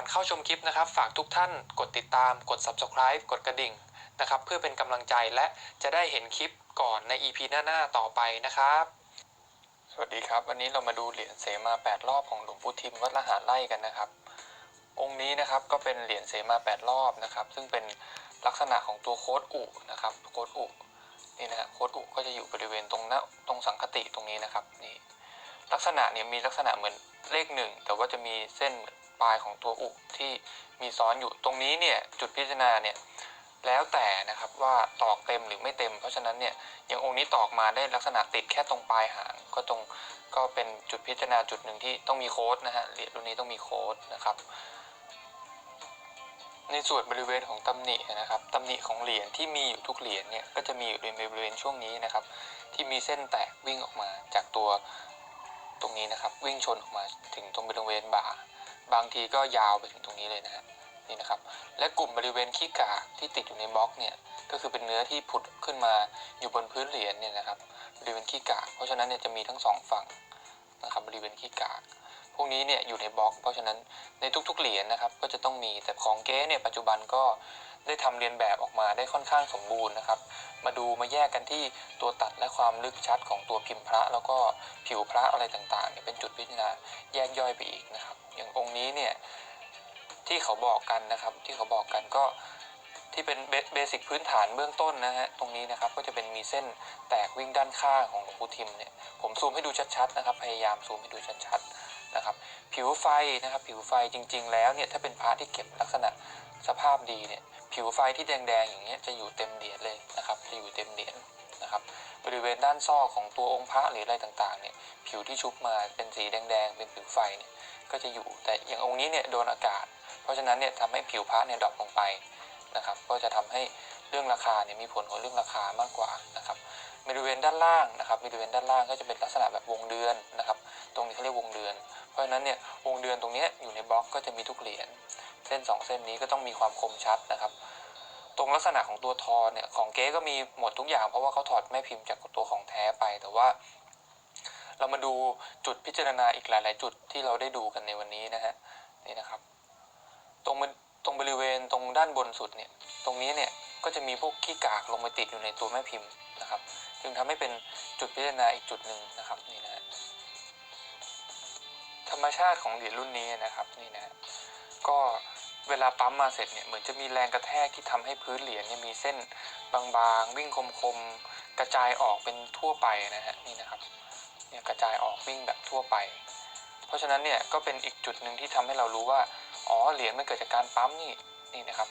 อนเข้าชมคลิปนะครับ ฝากทุกท่านกดติดตาม กด subscribe กดกระดิ่งนะครับเพื่อเป็นกำลังใจและจะได้เห็นคลิปก่อนใน EP หน้า ๆ ต่อไปนะครับ สวัสดีครับ วันนี้เรามาดูเหรียญเสมา 8 รอบของหลวงปู่ทิมวัดละหารไร่กันนะครับ องค์นี้นะครับก็เป็นเหรียญเสมา 8 รอบนะครับ ซึ่งเป็นลักษณะของตัวโค้ดอุนะครับโค้ดอุนี่นะฮะโค้ดอุก็จะอยู่บริเวณตรงหน้าตรงสังคติตรงนี้นะครับนี่ลักษณะเนี่ยมีลักษณะเหมือนเลขหนึ่งแต่ว่าจะมีเส้น ปลายของตัวอุที่มีซ้อนอยู่ตรงนี้เนี่ยจุดพิจารณาเนี่ยแล้วแต่นะครับว่าตอกเต็มหรือไม่เต็ม เพราะฉะนั้นเนี่ยอย่างองค์นี้ตอกมาได้ลักษณะติดแค่ตรงปลายหางก็ตรงก็เป็นจุดพิจารณาจุดหนึ่งที่ต้องมีโค้ดนะฮะเหรียญรุ่นนี้ต้องมีโค้ดนะครับ ในส่วนบริเวณของตำหนินะครับตำหนิของเหรียญที่มีอยู่ทุกเหรียญเนี่ยก็จะมีอยู่ในบริเวณช่วงนี้นะครับ ที่มีเส้นแตกวิ่งออกมาจากตัวตรงนี้นะครับ วิ่งชนออกมาถึงตรงบริเวณบ่า บางทีก็ยาวไปถึงตรงนี้เลยนะฮะนี่นะครับ และกลุ่มบริเวณขี้กาที่ติดอยู่ในบล็อกเนี่ยก็คือเป็นเนื้อที่ผุดขึ้นมาอยู่บนพื้นเหรียญเนี่ยนะครับบริเวณขี้กาเพราะฉะนั้นเนี่ยจะมีทั้งสองฝั่งนะครับบริเวณขี้กาพวกนี้เนี่ยอยู่ในบล็อก เพราะฉะนั้นในทุกๆเหรียญนะครับ ก็จะต้องมีแต่ของเก๊เนี่ยปัจจุบันก็ได้ทำเรียนแบบออกมาได้ค่อนข้างสมบูรณ์นะครับ มาดูมาแยกกันที่ตัวตัดและความลึกชัดของตัวพิมพ์พระ แล้วก็ผิวพระอะไรต่างๆเนี่ยเป็นจุดพิจารณาแยกย่อยไปอีกนะครับ อย่างองค์นี้เนี่ยที่เขาบอกกันนะครับ ที่เขาบอกกันก็ที่เป็นเบสิกพื้นฐานเบื้องต้นนะฮะตรงนี้นะครับก็จะเป็นมีเส้นแตกวิ่งด้านข้างของหลวงปู่ทิมเนี่ยผมซูมให้ดูชัดๆนะครับ พยายามซูมให้ดูชัดๆนะครับ ผิวไฟนะครับผิวไฟจริง ๆ แล้วเนี่ยถ้าเป็นพระที่เก็บลักษณะสภาพดีเนี่ยผิวไฟที่แดงๆอย่างเงี้ยจะอยู่เต็มเหรียญเลยนะครับจะอยู่เต็มเหรียญนะครับบริเวณด้านซอกของตัวองค์พระหรืออะไรต่างๆเนี่ยผิวที่ชุบมาเป็นสีแดงๆเป็นผิวไฟเนี่ย ก็จะอยู่ แต่อย่างองค์นี้เนี่ยโดนอากาศ เพราะฉะนั้นเนี่ยทำให้ผิวพระเนี่ยดรอปลงไปนะครับ ก็จะทำให้เรื่องราคาเนี่ยมีผลกับเรื่องราคามากกว่านะครับบริเวณด้านล่างนะครับบริเวณด้านล่างก็จะเป็นลักษณะแบบวงเดือนนะครับ ตรงนี้เขาเรียกวงเดือน เพราะฉะนั้นเนี่ยวงเดือนตรงนี้อยู่ในบล็อกก็จะมีทุกเหรียญเส้น 2 เส้นนี้ก็ต้องมีความคมชัดนะครับตรงลักษณะของตัวทอเนี่ยของเก๊ก็มีหมดทุกอย่างเพราะว่าเขาถอดแม่พิมพ์จากตัวของแท้ไป แต่ว่า เรามาดูจุดพิจารณาอีกหลาย ๆ จุดที่เราได้ดูกันในวันนี้นะฮะนี่นะครับ ตรงตรงบริเวณตรงด้านบนสุดเนี่ยตรงนี้เนี่ยก็จะมีพวกขี้กากลงมาติดอยู่ในตัวแม่พิมพ์นะครับจึงทำให้เป็นจุดพิจารณาอีกจุดหนึ่งนะครับนี่นะธรรมชาติของเหรียญรุ่นนี้นะครับนี่นะก็เวลาปั๊มมาเสร็จเนี่ยเหมือนจะมีแรงกระแทกที่ทำให้พื้นเหรียญเนี่ยมีเส้นบางๆ วิ่งคมๆกระจายออกเป็นทั่วไปนะฮะนี่นะครับ เนี่ยกระจายออกวิ่งแบบทั่วไป เพราะฉะนั้นเนี่ยก็เป็นอีกจุดหนึ่งที่ทำให้เรารู้ว่าอ๋อเหรียญมันเกิดจากการปั๊มนี่นี่นะครับ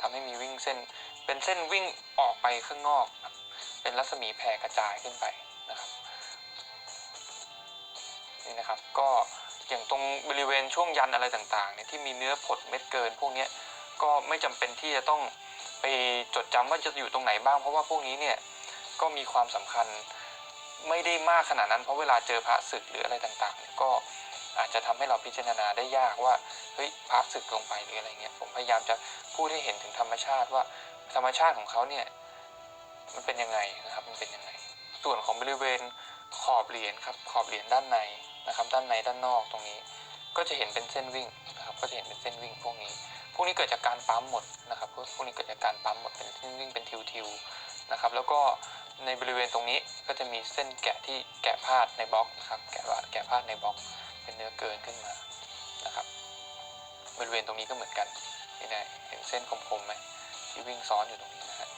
ทำให้มีวิ่งเส้น เป็นเส้นวิ่งออกไปข้างนอก เป็นรัศมีแผ่กระจายขึ้นไปนะครับนี่นะครับก็อย่างตรงบริเวณช่วงยันอะไรต่างๆเนี่ยที่มีเนื้อผดเม็ดเกิน พวกนี้ก็ไม่จำเป็นที่จะต้องไปจดจำว่าจะอยู่ตรงไหนบ้าง เพราะว่าพวกนี้เนี่ยก็มีความสำคัญ ไม่ได้มากขนาดนั้นเพราะเวลาเจอพระศึกหรืออะไรต่างๆ ก็อาจจะทำให้เราพิจารณาได้ยากว่าเฮ้ยพระศึกลงไปหรืออะไรเงี้ยผมพยายามจะพูดให้เห็นถึงธรรมชาติว่าธรรมชาติของเขาเนี่ยมันเป็นยังไงนะครับมันเป็นยังไง ส่วนของบริเวณขอบเหรียญครับขอบเหรียญด้านในนะครับ ด้านในด้านนอกตรงนี้ ก็จะเห็นเป็นเส้นวิ่งนะครับก็จะเห็นเป็นเส้นวิ่งพวกนี้พวกนี้เกิดจากการปั๊มหมดนะครับพวกพวกนี้เกิดจากการปั๊มหมดเป็นเส้นวิ่งเป็นทิวๆนะครับแล้วก็ ในบริเวณตรงนี้ก็จะมีเส้นแกะที่แกะพาดในบล็อกนะครับแกะวาดแกะพาดในบล็อกเป็นเนื้อเกินขึ้นมานะครับ บริเวณตรงนี้ก็เหมือนกันนี่นะเห็นเส้นคมๆไหมที่วิ่งซ้อนอยู่ตรงนี้นะฮะ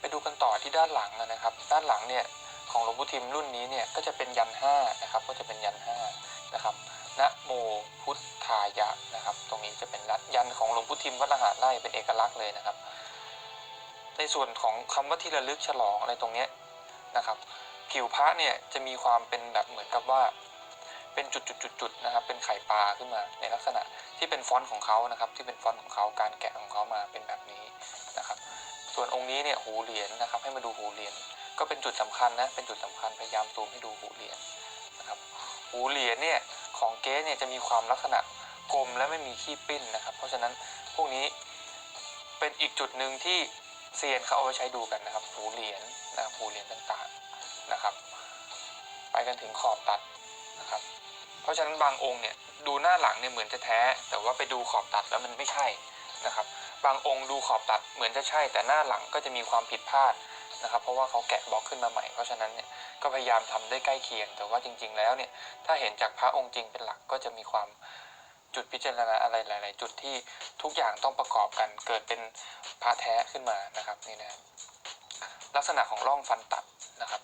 ไปดูกันต่อที่ด้านหลังนะครับ ด้านหลังเนี่ยของหลวงปู่ทิมรุ่นนี้เนี่ยก็จะเป็นยันห้านะครับก็จะเป็นยันห้านะครับนะโมพุทธายะนะครับ ตรงนี้จะเป็นยันของหลวงปู่ทิมวัดรหารไล่เป็นเอกลักษณ์เลยนะครับ ในส่วนของคำว่าที่ระลึกฉลองอะไรตรงเนี้ยนะครับ ผิวพระเนี่ยจะมีความเป็นแบบเหมือนกับว่า เป็นจุดๆๆนะครับ เป็นไข่ปลาขึ้นมาในลักษณะที่เป็นฟอนต์ของเขานะครับ ที่เป็นฟอนต์ของเขาการแกะของเขามาเป็นแบบนี้นะครับ ส่วนองค์นี้เนี่ยหูเหรียญนะครับ ให้มาดูหูเหรียญก็เป็นจุดสำคัญนะเป็นจุดสำคัญพยายามซูมให้ดูหูเหรียญนะครับ หูเหรียญเนี่ยของเก๊เนี่ยจะมีความลักษณะกลมและไม่มีขี้ปิ้นนะครับ เพราะฉะนั้นพวกนี้เป็นอีกจุดหนึ่งที่ เซียนเขาเอาไว้ใช้ดูกันนะครับหูเหรียญนะครับหูเหรียญต่างๆนะครับ ไปกันถึงขอบตัดนะครับ เพราะฉะนั้นบางองค์เนี่ยดูหน้าหลังเนี่ยเหมือนจะแท้ แต่ว่าไปดูขอบตัดแล้วมันไม่ใช่นะครับ บางองค์ดูขอบตัดเหมือนจะใช่ แต่หน้าหลังก็จะมีความผิดพลาดนะครับ เพราะว่าเขาแกะบล็อกขึ้นมาใหม่ เพราะฉะนั้นเนี่ยก็พยายามทำได้ใกล้เคียง แต่ว่าจริง ๆ แล้วเนี่ยถ้าเห็นจากพระองค์จริงเป็นหลักก็จะมีความ จุดพิจารณาอะไรหลาย ๆ จุดที่ทุกอย่างต้องประกอบกันเกิดเป็นพระแท้ขึ้นมานะครับนี่นะลักษณะของร่องฟันตัดนะครับ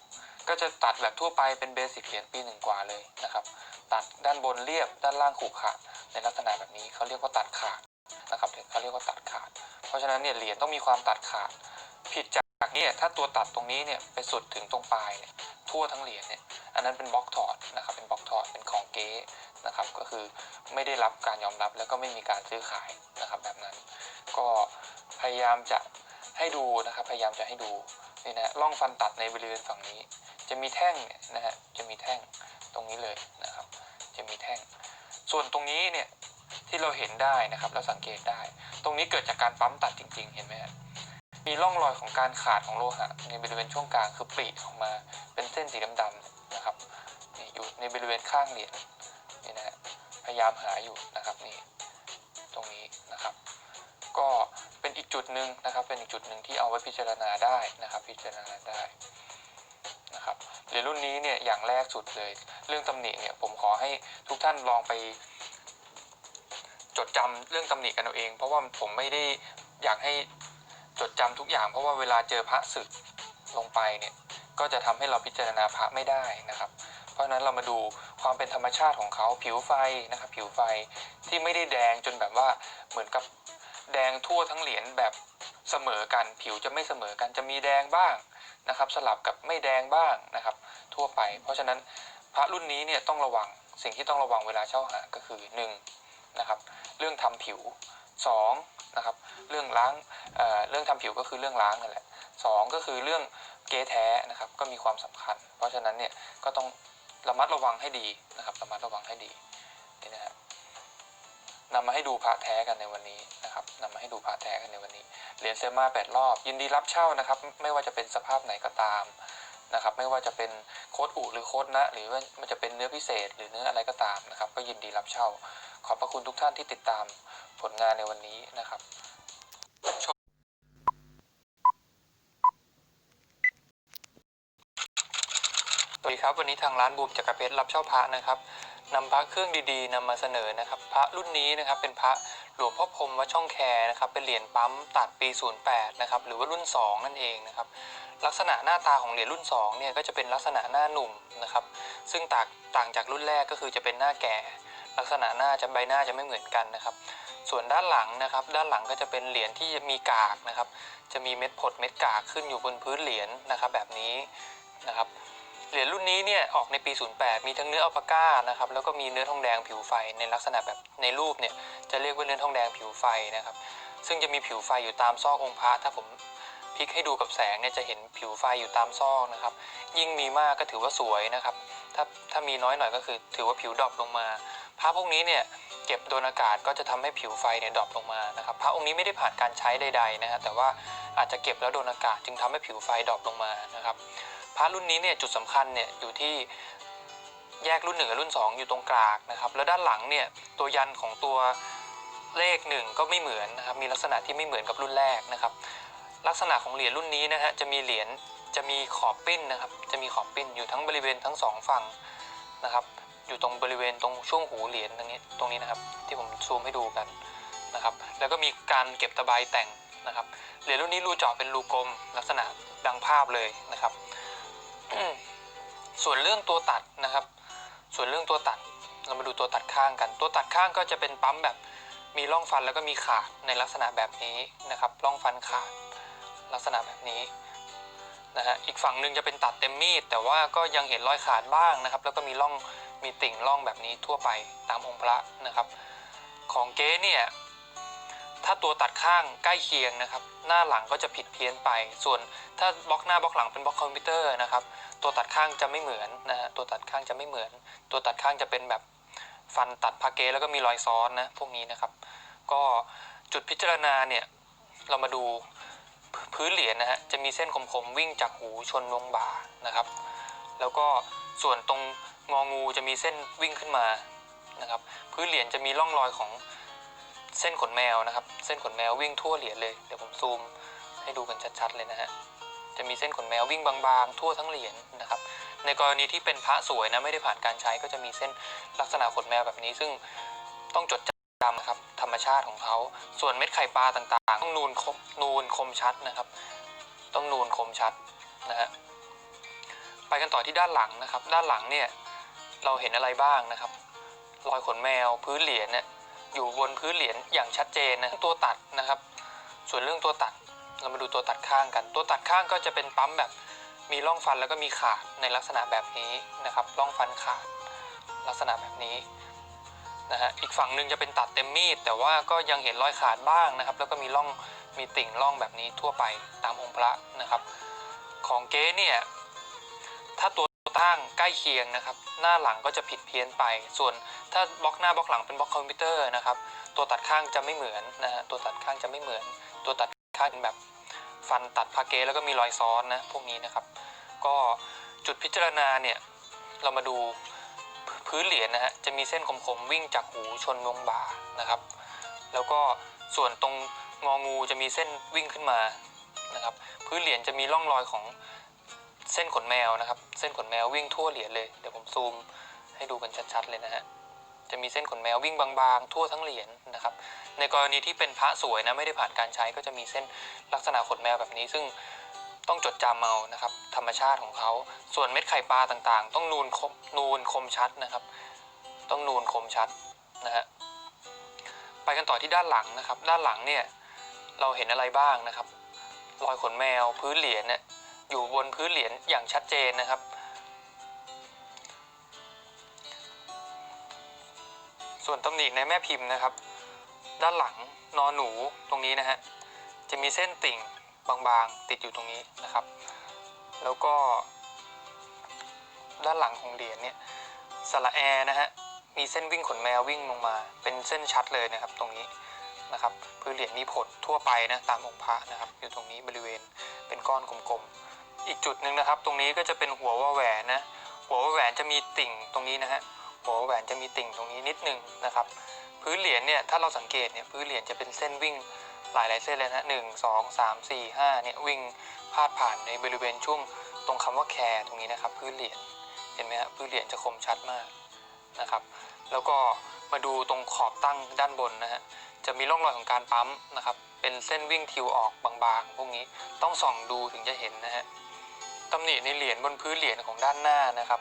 ก็จะตัดแบบทั่วไปเป็นเบสิกเหรียญปีหนึ่งกว่าเลยนะครับ ตัดด้านบนเรียบด้านล่างขูดขาดในลักษณะแบบนี้เขาเรียกว่าตัดขาดนะครับเขาเรียกว่าตัดขาด เพราะฉะนั้นเนี่ยเหรียญต้องมีความตัดขาด ผิดจากเนี่ยถ้าตัวตัดตรงนี้เนี่ยไปสุดถึงตรงปลายเนี่ยทั่วทั้งเหรียญเนี่ยอันนั้นเป็นบล็อกถอดนะครับเป็นบล็อกถอดเป็นของเก๊นะครับก็คือ ไม่ได้รับการยอมรับแล้วก็ไม่มีการซื้อขายนะครับแบบนั้น ก็พยายามจะให้ดูนะครับ พยายามจะให้ดูนี่นะร่องฟันตัดในบริเวณฝั่งนี้ จะมีแท่งเนี่ยนะฮะจะมีแท่งตรงนี้เลยนะครับ จะมีแท่ง ส่วนตรงนี้เนี่ยที่เราเห็นได้นะครับเราสังเกตได้ ตรงนี้เกิดจากการปั๊มตัดจริง ๆ เห็นไหมฮะมีร่องรอยของการขาดของโลหะในบริเวณช่วงกลางคือปลีออกมาเป็นเส้นสีดำๆนะครับนี่อยู่ในบริเวณข้างเหรียญ พยายามหาอยู่นะครับนี่ตรงนี้นะครับ ก็เป็นอีกจุดหนึ่งนะครับ เป็นอีกจุดหนึ่งที่เอาไว้พิจารณาได้นะครับ พิจารณาได้นะครับเหรียญรุ่นนี้เนี่ยอย่างแรกสุดเลย เรื่องตำหนิเนี่ยผมขอให้ทุกท่านลองไป จดจำเรื่องตำหนิกันเอาเอง เพราะว่าผมไม่ได้อยากให้จดจำทุกอย่าง เพราะว่าเวลาเจอพระศึกลงไปเนี่ยก็จะทำให้เราพิจารณาพระไม่ได้นะครับ เพราะฉะนั้นเรามาดู ความเป็นธรรมชาติของเขาผิวไฟนะครับผิวไฟที่ไม่ได้แดงจนแบบว่าเหมือนกับแดงทั่วทั้งเหรียญแบบเสมอกัน ผิวจะไม่เสมอกันจะมีแดงบ้างนะครับ สลับกับไม่แดงบ้างนะครับ ทั่วไป เพราะฉะนั้นพระรุ่นนี้เนี่ยต้องระวังสิ่งที่ต้องระวังเวลาเช่าหาก็คือหนึ่งนะครับเรื่องทำผิวสองนะครับเรื่องล้างเเรื่องทำผิวก็คือเรื่องล้างนั่นแหละสองก็คือเรื่องเกแท้นะครับก็มีความสำคัญ เพราะฉะนั้นเนี่ยก็ต้อง ระมัดระวังให้ดีนะครับระมัดระวังให้ดีนี่นะฮะนำมาให้ดูพระแท้กันในวันนี้นะครับนำมาให้ดูพระแท้กันในวันนี้เหรียญเซมาแปดรอบ ยินดีรับเช่านะครับ ไม่ว่าจะเป็นสภาพไหนก็ตามนะครับ ไม่ว่าจะเป็นโค้ดอุหรือโค้ดนะ หรือว่ามันจะเป็นเนื้อพิเศษ หรือเนื้ออะไรก็ตามนะครับ ก็ยินดีรับเช่า ขอบพระคุณทุกท่านที่ติดตามผลงานในวันนี้นะครับชมสวัสดี ครับวันนี้ทางร้านบูมจักรเพชรรับเช่าพระนะครับนำพระเครื่องดีๆนำมาเสนอนะครับ พระรุ่นนี้นะครับเป็นพระหลวงพ่อพรมวัดช่องแคนะครับเป็นเหรียญปั๊มตัดปี 08นะครับหรือว่ารุ่น 2 นั่นเองนะครับลักษณะหน้าตาของเหรียญรุ่น2เนี่ยก็จะเป็นลักษณะหน้าหนุ่มนะครับซึ่งต่างต่างจากรุ่นแรกก็คือจะเป็นหน้าแก่ ลักษณะหน้าจะใบหน้าจะไม่เหมือนกันนะครับส่วนด้านหลังนะครับ ด้านหลังก็จะเป็นเหรียญที่มีกากนะครับ จะมีเม็ดผดเม็ดกากขึ้นอยู่บนพื้นเหรียญนะครับ แบบนี้นะครับ เหรียญรุ่นนี้เนี่ยออกในปี 08 มีทั้งเนื้ออัลปาก้านะครับแล้วก็มีเนื้อทองแดงผิวไฟในลักษณะแบบในรูปเนี่ยจะเรียกว่าเนื้อทองแดงผิวไฟนะครับซึ่งจะมีผิวไฟอยู่ตามซอกองค์พระถ้าผมพลิกให้ดูกับแสงเนี่ยจะเห็นผิวไฟอยู่ตามซอกนะครับ ยิ่งมีมากก็ถือว่าสวยนะครับ ถ้าถ้ามีน้อยหน่อยก็คือถือว่าผิวดรอปลงมา พระพวกนี้เนี่ยเก็บโดนอากาศก็จะทำให้ผิวไฟเนี่ยดรอปลงมานะครับ พระองค์นี้ไม่ได้ผ่านการใช้ใดๆนะฮะแต่ว่าอาจจะเก็บแล้วโดนอากาศจึงทำให้ผิวไฟดรอปลงมานะครับ พระรุ่นนี้เนี่ยจุดสำคัญเนี่ยอยู่ที่แยกรุ่นหนึ่งกับรุ่น 2 อยู่ตรงกลางนะครับ แล้วด้านหลังเนี่ยตัวยันของตัวเลขหนึ่งก็ไม่เหมือนนะครับมีลักษณะที่ไม่เหมือนกับรุ่นแรกนะครับ ลักษณะของเหรียญรุ่นนี้นะฮะจะมีเหรียญจะมีขอบปิ้นนะครับ จะมีขอบปิ้นอยู่ทั้งบริเวณทั้งสองฝั่งนะครับ อยู่ตรงบริเวณตรงช่วงหูเหรียญตรงนี้ตรงนี้นะครับ ที่ผมซูมให้ดูกันนะครับ แล้วก็มีการเก็บตะไบแต่งนะครับเหรียญรุ่นนี้รูเจาะเป็นรูกลมลักษณะดังภาพเลยนะครับ ส่วนเรื่องตัวตัดนะครับ ส่วนเรื่องตัวตัด เรามาดูตัวตัดข้างกัน ตัวตัดข้างก็จะเป็นปั๊มแบบมีร่องฟันแล้วก็มีขาดในลักษณะแบบนี้นะครับ ร่องฟันขาดลักษณะแบบนี้นะฮะ อีกฝั่งหนึ่งจะเป็นตัดเต็มมีด แต่ว่าก็ยังเห็นรอยขาดบ้างนะครับ แล้วก็มีร่องมีติ่งร่องแบบนี้ทั่วไปตามองค์พระนะครับ ของเก๊เนี่ย ถ้าตัวตัดข้างใกล้เคียงนะครับ หน้าหลังก็จะผิดเพี้ยนไป ส่วนถ้าบล็อกหน้าบล็อกหลังเป็นบล็อกคอมพิวเตอร์นะครับ ตัวตัดข้างจะไม่เหมือนนะฮะตัวตัดข้างจะไม่เหมือน ตัวตัดข้างจะเป็นแบบฟันตัดพาเกแล้วก็มีรอยซ้อนนะพวกนี้นะครับ ก็จุดพิจารณาเนี่ยเรามาดูพื้นเหรียญนะฮะจะมีเส้นคมๆวิ่งจากหูชนลงบ่านะครับ แล้วก็ส่วนตรงงองูจะมีเส้นวิ่งขึ้นมานะครับ พื้นเหรียญจะมีร่องรอยของ เส้นขนแมวนะครับ เส้นขนแมววิ่งทั่วเหรียญเลย เดี๋ยวผมซูมให้ดูกันชัดๆเลยนะฮะ จะมีเส้นขนแมววิ่งบางๆ ทั่วทั้งเหรียญนะครับ ในกรณีที่เป็นพระสวยนะไม่ได้ผ่านการใช้ก็จะมีเส้นลักษณะขนแมวแบบนี้ ซึ่งต้องจดจำนะครับธรรมชาติของเขา ส่วนเม็ดไข่ปลาต่างๆ ต้องนูนคมนูนคมชัดนะครับ ต้องนูนคมชัดนะฮะ ไปกันต่อที่ด้านหลังนะครับ ด้านหลังเนี่ยเราเห็นอะไรบ้างนะครับ รอยขนแมวพื้นเหรียญเนี่ย อยู่บนพื้นเหรียญอย่างชัดเจนนะตัวตัดนะครับ ส่วนเรื่องตัวตัดเรามาดูตัวตัดข้างกัน ตัวตัดข้างก็จะเป็นปั๊มแบบมีร่องฟันแล้วก็มีขาดในลักษณะแบบนี้นะครับร่องฟันขาดลักษณะแบบนี้นะฮะอีกฝั่งหนึ่งจะเป็นตัดเต็มมีด แต่ว่าก็ยังเห็นรอยขาดบ้างนะครับ แล้วก็มีร่องมีติ่งร่องแบบนี้ทั่วไปตามองค์พระนะครับ ของเก๊เนี่ยถ้าตัว ตั้งใกล้เคียงนะครับ หน้าหลังก็จะผิดเพี้ยนไป ส่วนถ้าบล็อกหน้าบล็อกหลังเป็นบล็อกคอมพิวเตอร์นะครับ ตัวตัดข้างจะไม่เหมือนนะฮะตัวตัดข้างจะไม่เหมือน ตัวตัดข้างเป็นแบบฟันตัดพาเกแล้วก็มีรอยซ้อนนะพวกนี้นะครับ ก็จุดพิจารณาเนี่ยเรามาดูพื้นเหรียญนะฮะจะมีเส้นคมๆวิ่งจากหูชนลงบ่านะครับ แล้วก็ส่วนตรงงองูจะมีเส้นวิ่งขึ้นมานะครับ พื้นเหรียญจะมีร่องรอยของ ส้นขนแมวนะครับ เส้นขนแมววิ่งทั่วเหรียญเลย เดี๋ยวผมซูมให้ดูกันชัดๆเลยนะฮะ จะมีเส้นขนแมววิ่งบางๆ ทั่วทั้งเหรียญนะครับ ในกรณีที่เป็นพระสวยนะไม่ได้ผ่านการใช้ก็จะมีเส้นลักษณะขนแมวแบบนี้ ซึ่งต้องจดจำเอานะครับ ธรรมชาติของเขา ส่วนเม็ดไข่ปลาต่างๆ ต้องนูนคมนูนคมชัดนะครับ ต้องนูนคมชัดนะฮะ ไปกันต่อที่ด้านหลังนะครับ ด้านหลังเนี่ยเราเห็นอะไรบ้างนะครับ รอยขนแมวพื้นเหรียญเนี่ย อยู่บนพื้นเหรียญอย่างชัดเจนนะครับ ส่วนตำหนิในแม่พิมพ์นะครับ ด้านหลังนอนหนูตรงนี้นะฮะจะมีเส้นติ่งบางๆ ติดอยู่ตรงนี้นะครับ แล้วก็ ด้านหลังของเหรียญเนี่ยสระแอนะฮะมีเส้นวิ่งขนแมววิ่งลงมา เป็นเส้นชัดเลยนะครับตรงนี้นะครับ พื้นเหรียญมีผดทั่วไปนะตามองค์พระนะครับ อยู่ตรงนี้บริเวณเป็นก้อนกลมๆ อีกจุดหนึ่งนะครับ ตรงนี้ก็จะเป็นหัวว่าแหวนนะ หัวว่าแหวนจะมีติ่งตรงนี้นะฮะ หัวว่าแหวนจะมีติ่งตรงนี้นิดนึงนะครับ พื้นเหรียญเนี่ยถ้าเราสังเกตเนี่ยพื้นเหรียญจะเป็นเส้นวิ่งหลายหลายเส้นเลยนะหนึ่งสองสามสี่ห้าเนี่ยวิ่งพาดผ่านในบริเวณช่วงตรงคำว่าแคร์ตรงนี้นะครับ พื้นเหรียญเห็นไหมฮะพื้นเหรียญจะคมชัดมากนะครับ แล้วก็มาดูตรงขอบตั้งด้านบนนะฮะจะมีร่องรอยของการปั๊มนะครับ เป็นเส้นวิ่งทิวออกบางๆ พวกนี้ต้องส่องดูถึงจะเห็นนะฮะ ตำหนิในเหรียญบนพื้นเหรียญของด้านหน้านะครับ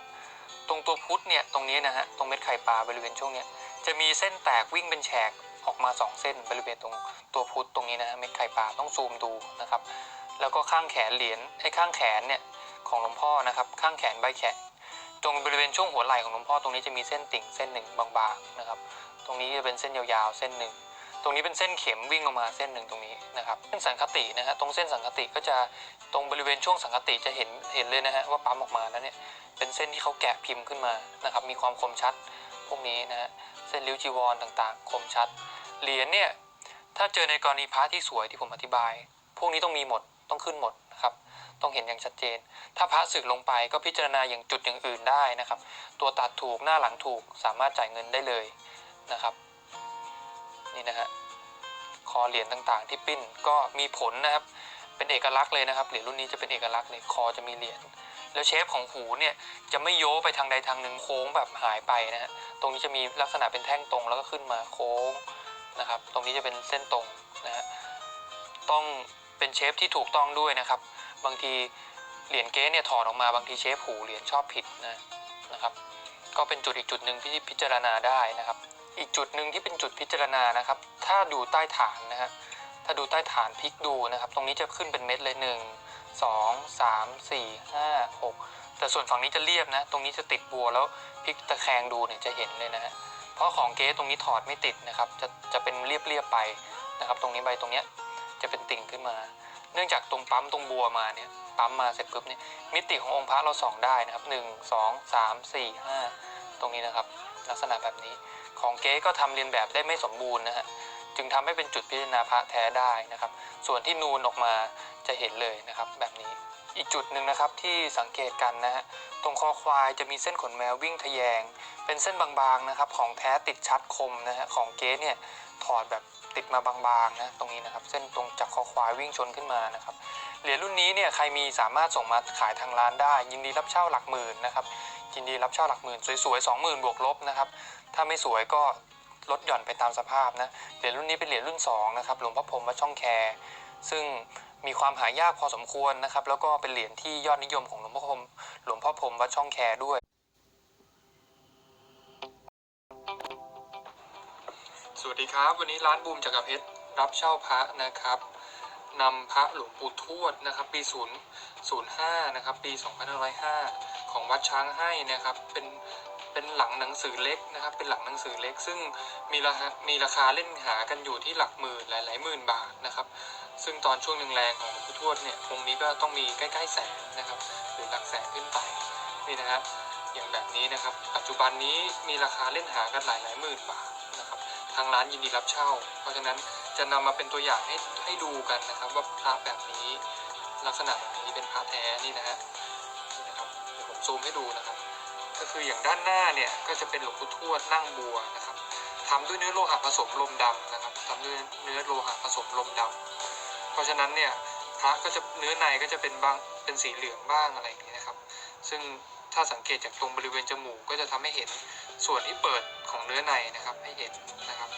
ตรงตัวพุทธเนี่ยตรงนี้นะฮะตรงเม็ดไข่ปลาบริเวณช่วงเนี้ยจะมีเส้นแตกวิ่งเป็นแฉกออกมาสองเส้นบริเวณตรงตัวพุทธตรงนี้นะฮะเม็ดไข่ปลาต้องซูมดูนะครับ แล้วก็ข้างแขนเหรียญไอ้ข้างแขนเนี่ยของหลวงพ่อนะครับข้างแขนใบแขนตรงบริเวณช่วงหัวไหล่ของหลวงพ่อตรงนี้จะมีเส้นติ่งเส้นหนึ่งบางๆนะครับ ตรงนี้จะเป็นเส้นยาวๆเส้นหนึ่ง รงนี้เป็นเส้นเข็มวิ่งออกมาเส้นหนึ่งตรงนี้นะครับเส้นสังคตินะฮะตรงเส้นสังคติก็จะตรงบริเวณช่วงสังคติจะเห็นเห็นเลยนะฮะว่าปั๊มออกมาแล้วเนี่ยเป็นเส้นที่เขาแกะพิมพ์ขึ้นมานะครับมีความคมชัดพวกนี้นะฮะเส้นริ้วจีวรต่างๆ คมชัด เหรียญเนี่ยถ้าเจอในกรณีพระที่สวยที่ผมอธิบาย พวกนี้ต้องมีหมดต้องขึ้นหมดนะครับต้องเห็นอย่างชัดเจน ถ้าพระสึกลงไปก็พิจารณาอย่างจุดอย่างอื่นได้นะครับ ตัวตัดถูกหน้าหลังถูกสามารถจ่ายเงินได้เลยนะครับ นี่นะฮะคอเหรียญต่างๆ ที่ปิ้นก็มีผลนะครับ เป็นเอกลักษณ์เลยนะครับเหรียญรุ่นนี้จะเป็นเอกลักษณ์เลยคอจะมีเหรียญแล้วเชฟของหูเนี่ยจะไม่โยไปทางใดทางหนึ่งโค้งแบบหายไปนะฮะตรงนี้จะมีลักษณะเป็นแท่งตรงแล้วก็ขึ้นมาโค้งนะครับ ตรงนี้จะเป็นเส้นตรงนะฮะต้องเป็นเชฟที่ถูกต้องด้วยนะครับ บางทีเหรียญเก๊เนี่ยถอดออกมาบางทีเชฟหูเหรียญชอบผิดนะนะครับ ก็เป็นจุดอีกจุดหนึ่งที่พิจารณาได้นะครับ อีกจุดหนึ่งที่เป็นจุดพิจารณานะครับ ถ้าดูใต้ฐานนะฮะถ้าดูใต้ฐานพลิกดูนะครับ ตรงนี้จะขึ้นเป็นเม็ดเลยหนึ่งสองสามสี่ห้าหกแต่ส่วนฝั่งนี้จะเรียบนะ ตรงนี้จะติดบัวแล้วพลิกตะแคงดูเนี่ยจะเห็นเลยนะฮะเพราะของเก๊ตรงนี้ถอดไม่ติดนะครับ จะจะเป็นเรียบๆไปนะครับ ตรงนี้ใบตรงเนี้ยจะเป็นติ่งขึ้นมา เนื่องจากตรงปั๊มตรงบัวมาเนี่ยปั๊มมาเสร็จปุ๊บเนี่ยมิติขององค์พระเราส่องได้นะครับหนึ่งสองสามสี่ห้าตรงนี้นะครับ ลักษณะแบบนี้ ของเก๊ก็ทำเรียนแบบได้ไม่สมบูรณ์นะฮะจึงทำให้เป็นจุดพิจารณาพระแท้ได้นะครับ ส่วนที่นูนออกมาจะเห็นเลยนะครับแบบนี้อีกจุดหนึ่งนะครับที่สังเกตกันนะฮะตรงคอควายจะมีเส้นขนแมววิ่งทะแยง เป็นเส้นบางๆนะครับของแท้ติดชัดคมนะฮะของเก๊เนี่ยถอดแบบติดมาบางๆนะตรงนี้นะครับเส้นตรงจากคอควายวิ่งชนขึ้นมานะครับเหรียญรุ่นนี้เนี่ยใครมีสามารถส่งมาขายทางร้านได้ ยินดีรับเช่าหลักหมื่นนะครับ ยินดีรับเช่าหลักหมื่นสวยๆ20,000บวกลบนะครับถ้าไม่สวยก็ลดหย่อนไปตามสภาพนะเหรียญรุ่นนี้เป็นเหรียญรุ่นสองนะครับหลวงพ่อพรมวัดช่องแคซึ่งมีความหายากพอสมควรนะครับ แล้วก็เป็นเหรียญที่ยอดนิยมของหลวงพ่อพรมหลวงพ่อพรมวัดช่องแคด้วย สวัสดีครับ วันนี้ร้านบูมจักรเพชรรับเช่าพระนะครับ นำพระหลวงปู่ทวดนะครับ ปี 0 05 นะครับ ปี 2505 ของวัดช้างให้นะครับ เป็นเป็นหลังหนังสือเล็กนะครับ เป็นหลังหนังสือเล็ก ซึ่งมีราคามีราคาเล่นหากันอยู่ที่หลักหมื่นหลายๆหมื่นบาทนะครับ ซึ่งตอนช่วงแรงๆของหลวงปู่ทวดเนี่ยองค์นี้ก็ต้องมีใกล้ๆแสนนะครับ หรือหลักแสนขึ้นไปนี่นะฮะอย่างแบบนี้นะครับ ปัจจุบันนี้มีราคาเล่นหากันหลายๆหมื่นบาทนะครับ ทางร้านยินดีรับเช่า เพราะฉะนั้น จะนำมาเป็นตัวอย่างให้ให้ดูกันนะครับ ว่าพระแบบนี้ลักษณะแบบนี้เป็นพระแท้นี่นะฮะนะครับเดี๋ยวผมซูมให้ดูนะครับ ก็คืออย่างด้านหน้าเนี่ยก็จะเป็นหลวงปู่ทวดนั่งบัวนะครับทำด้วยเนื้อโลหะผสมลมดำนะครับทำด้วยเนื้อโลหะผสมลมดำเพราะฉะนั้นเนี่ยพระก็จะเนื้อในก็จะเป็นบางเป็นสีเหลืองบ้างอะไรอย่างนี้นะครับ ซึ่งถ้าสังเกตจากตรงบริเวณจมูกก็จะทำให้เห็นส่วนที่เปิดของเนื้อในนะครับให้เห็นนะครับ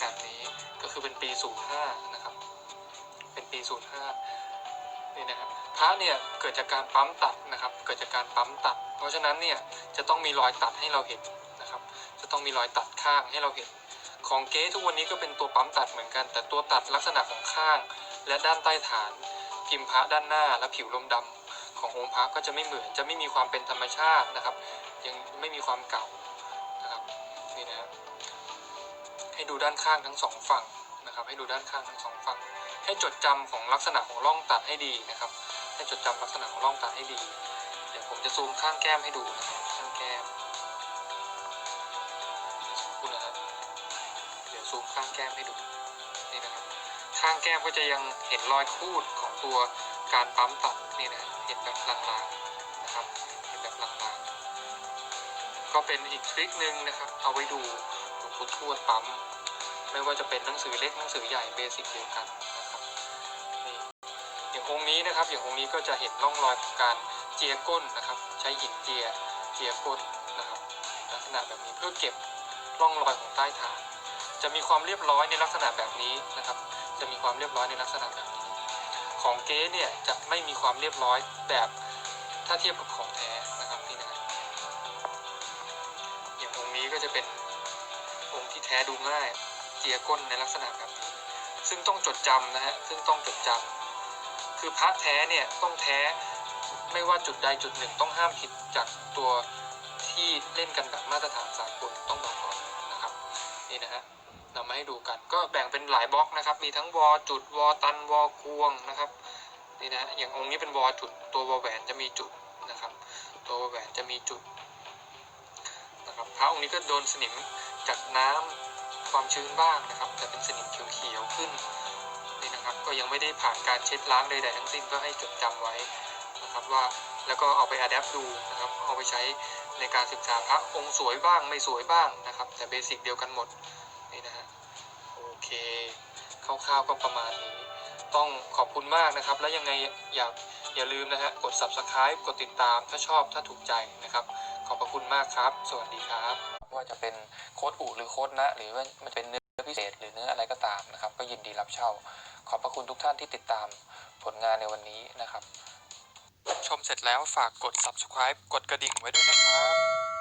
แบบนี้ ก็คือเป็นปี 05 นะครับ เป็นปี 05 นี่นะครับพระเนี่ยเกิดจากการปั๊มตัดนะครับ เกิดจากการปั๊มตัด เพราะฉะนั้นเนี่ยจะต้องมีรอยตัดให้เราเห็นนะครับ จะต้องมีรอยตัดข้างให้เราเห็น ของเก๊ทุกวันนี้ก็เป็นตัวปั๊มตัดเหมือนกัน แต่ตัวตัดลักษณะของข้าง และด้านใต้ฐาน พิมพ์พระด้านหน้าและผิวลมดำขององค์พระก็จะไม่เหมือนจะไม่มีความเป็นธรรมชาตินะครับ ยังไม่มีความเก่านะครับนี่นะครับให้ดูด้านข้างทั้งสองฝั่ง นะครับ ให้ดูด้านข้างทั้งสองฝั่ง ให้จดจำของลักษณะของร่องตัดให้ดีนะครับ ให้จดจำลักษณะของร่องตัดให้ดี เดี๋ยวผมจะซูมข้างแก้มให้ดูนะครับข้างแก้มคุณนะครับเดี๋ยวซูมข้างแก้มให้ดูนี่นะครับ ข้างแก้มก็จะยังเห็นรอยคูดของตัวการปั๊มตัดนี่นะเห็นแบบลางๆนะครับ เห็นแบบลางๆก็เป็นอีกทริคนึงนะครับ เอาไว้ดูหลวงปู่ทวดปั๊ม ไม่ว่าจะเป็นหนังสือเล็กหนังสือใหญ่เบสิกเดียวกันนะครับนี่อย่างองค์นี้นะครับ อย่างองค์นี้ก็จะเห็นร่องรอยของการเจียก้นนะครับ ใช้หินเจียเจียก้นนะครับ ลักษณะแบบนี้เพื่อเก็บร่องรอยของใต้ฐาน จะมีความเรียบร้อยในลักษณะแบบนี้นะครับ จะมีความเรียบร้อยในลักษณะแบบนี้ ของเก๊เนี่ยจะไม่มีความเรียบร้อยแบบถ้าเทียบกับของแท้นะครับนี่นะครับอย่างองค์นี้ก็จะเป็นองค์ที่แท้ดูง่าย เจียก้นในลักษณะแบบนี้ ซึ่งต้องจดจำนะฮะ ซึ่งต้องจดจำคือพระแท้เนี่ยต้องแท้ไม่ว่าจุดใดจุดหนึ่งต้องห้ามผิดจากตัวที่เล่นกันแบบมาตรฐานสากลต้องบอกก่อนนะครับนี่นะฮะนำมาให้ดูกันก็แบ่งเป็นหลายบล็อกนะครับ มีทั้งวอจุดวอตันวอควงนะครับนี่นะอย่างองค์นี้เป็นวอจุดตัววอแหวนจะมีจุดนะครับ ตัววอแหวนจะมีจุดนะครับพระองค์นี้ก็โดนสนิมจากน้ำ ความชื้นบ้างนะครับ แต่เป็นสนิมเขียวๆขึ้นนี่นะครับ ก็ยังไม่ได้ผ่านการเช็ดล้างใดๆทั้งสิ้นก็ให้จดจำไว้นะครับว่าแล้วก็เอาไปอัดแอปดูนะครับเอาไปใช้ในการศึกษาพระองค์สวยบ้างไม่สวยบ้างนะครับ แต่เบสิกเดียวกันหมดนี่นะฮะโอเคคร่าวๆก็ประมาณนี้ ต้องขอบคุณมากนะครับ แล้วยังไงอยากอย่าลืมนะฮะกด subscribe กดติดตามถ้าชอบถ้าถูกใจนะครับ ขอบพระคุณมากครับ สวัสดีครับ ว่าจะเป็นโค้ดอุหรือโค้ดนะ หรือว่ามันเป็นเนื้อพิเศษ หรือเนื้ออะไรก็ตามนะครับ ก็ยินดีรับเช่า ขอบพระคุณทุกท่านที่ติดตามผลงานในวันนี้นะครับ ชมเสร็จแล้วฝากกด subscribe กดกระดิ่งไว้ด้วยนะครับ